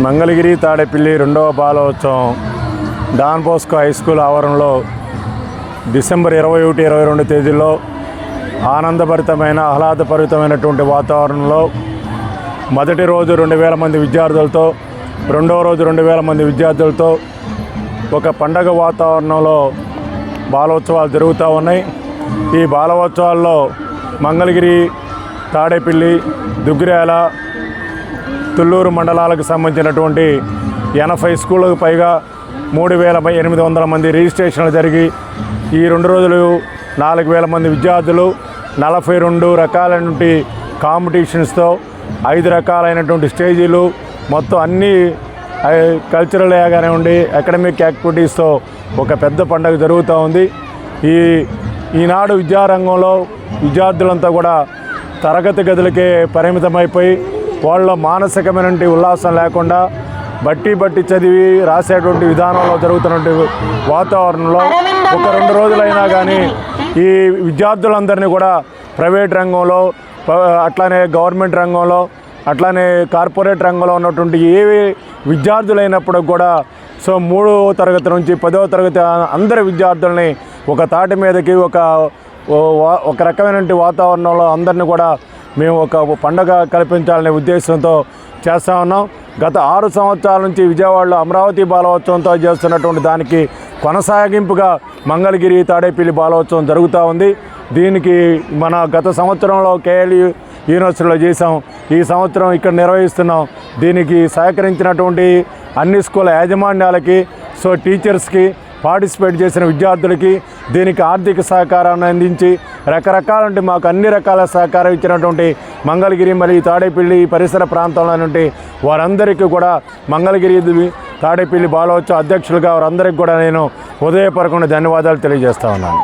మంగళగిరి తాడేపల్లి రెండవ బాలోత్సవం Don Bosco high school ఆవరణలో డిసెంబర్ ఇరవై ఒకటి ఇరవై రెండు తేదీల్లో ఆనందభరితమైన ఆహ్లాదభరితమైనటువంటి వాతావరణంలో మొదటి రోజు రెండు వేల మంది విద్యార్థులతో రెండవ రోజు రెండు వేల మంది విద్యార్థులతో ఒక పండగ వాతావరణంలో బాలోత్సవాలు జరుగుతూ ఉన్నాయి. ఈ బాలోత్సవాల్లో మంగళగిరి తాడేపల్లి దుగ్గిరాల తుళ్ళూరు మండలాలకు సంబంధించినటువంటి ఎనభై స్కూళ్ళకు పైగా మూడు వేల పై ఎనిమిది వందల మంది రిజిస్ట్రేషన్లు జరిగి ఈ రెండు రోజులు నాలుగు వేల మంది విద్యార్థులు నలభై రెండు రకాలైనటువంటి కాంపిటీషన్స్తో ఐదు రకాలైనటువంటి స్టేజీలు మొత్తం అన్ని కల్చరల్ కానివ్వండి అకాడమిక్ యాక్టివిటీస్తో ఒక పెద్ద పండుగ జరుగుతూ ఉంది. ఈ ఈనాడు విద్యారంగంలో విద్యార్థులంతా కూడా తరగతి గదులకే పరిమితమైపోయి వాళ్ళ మానసికమైనటువంటి ఉల్లాసం లేకుండా బట్టి బట్టి చదివి రాసేటువంటి విధానంలో జరుగుతున్నటువంటి వాతావరణంలో ఒక రెండు రోజులైనా కానీ ఈ విద్యార్థులందరినీ కూడా ప్రైవేట్ రంగంలో అట్లానే గవర్నమెంట్ రంగంలో అట్లానే కార్పొరేట్ రంగంలో ఉన్నటువంటి ఏ విద్యార్థులైనప్పుడు కూడా సో మూడో తరగతి నుంచి పదవ తరగతి అందరి విద్యార్థుల్ని ఒక తాటి మీదకి ఒక ఒక రకమైనటువంటి వాతావరణంలో అందరిని కూడా మేము ఒక పండగ కల్పించాలనే ఉద్దేశంతో చేస్తా ఉన్నాం. గత ఆరు సంవత్సరాల నుంచి విజయవాడలో అమరావతి బాలోత్సవంతో చేస్తున్నటువంటి దానికి కొనసాగింపుగా మంగళగిరి తాడేపల్లి బాలోత్సవం జరుగుతూ ఉంది. దీనికి మన గత సంవత్సరంలో కేఎల్ యూనివర్సిటీలో చేసాం ఈ సంవత్సరం ఇక్కడ నిర్వహిస్తున్నాం. దీనికి సహకరించినటువంటి అన్ని స్కూల్ యాజమాన్యాలకి సో టీచర్స్కి పార్టిసిపేట్ చేసిన విద్యార్థులకి దీనికి ఆర్థిక సహకారాన్ని అందించి రకరకాలంటే మాకు అన్ని రకాల సహకారం ఇచ్చినటువంటి మంగళగిరి మరియు తాడేపల్లి ఈ పరిసర ప్రాంతంలో నుండి వారందరికీ కూడా మంగళగిరి తాడేపల్లి బాలోత్సవ అధ్యక్షులుగా వారందరికీ కూడా నేను ఉదయపరకుండా ధన్యవాదాలు తెలియజేస్తా ఉన్నాను.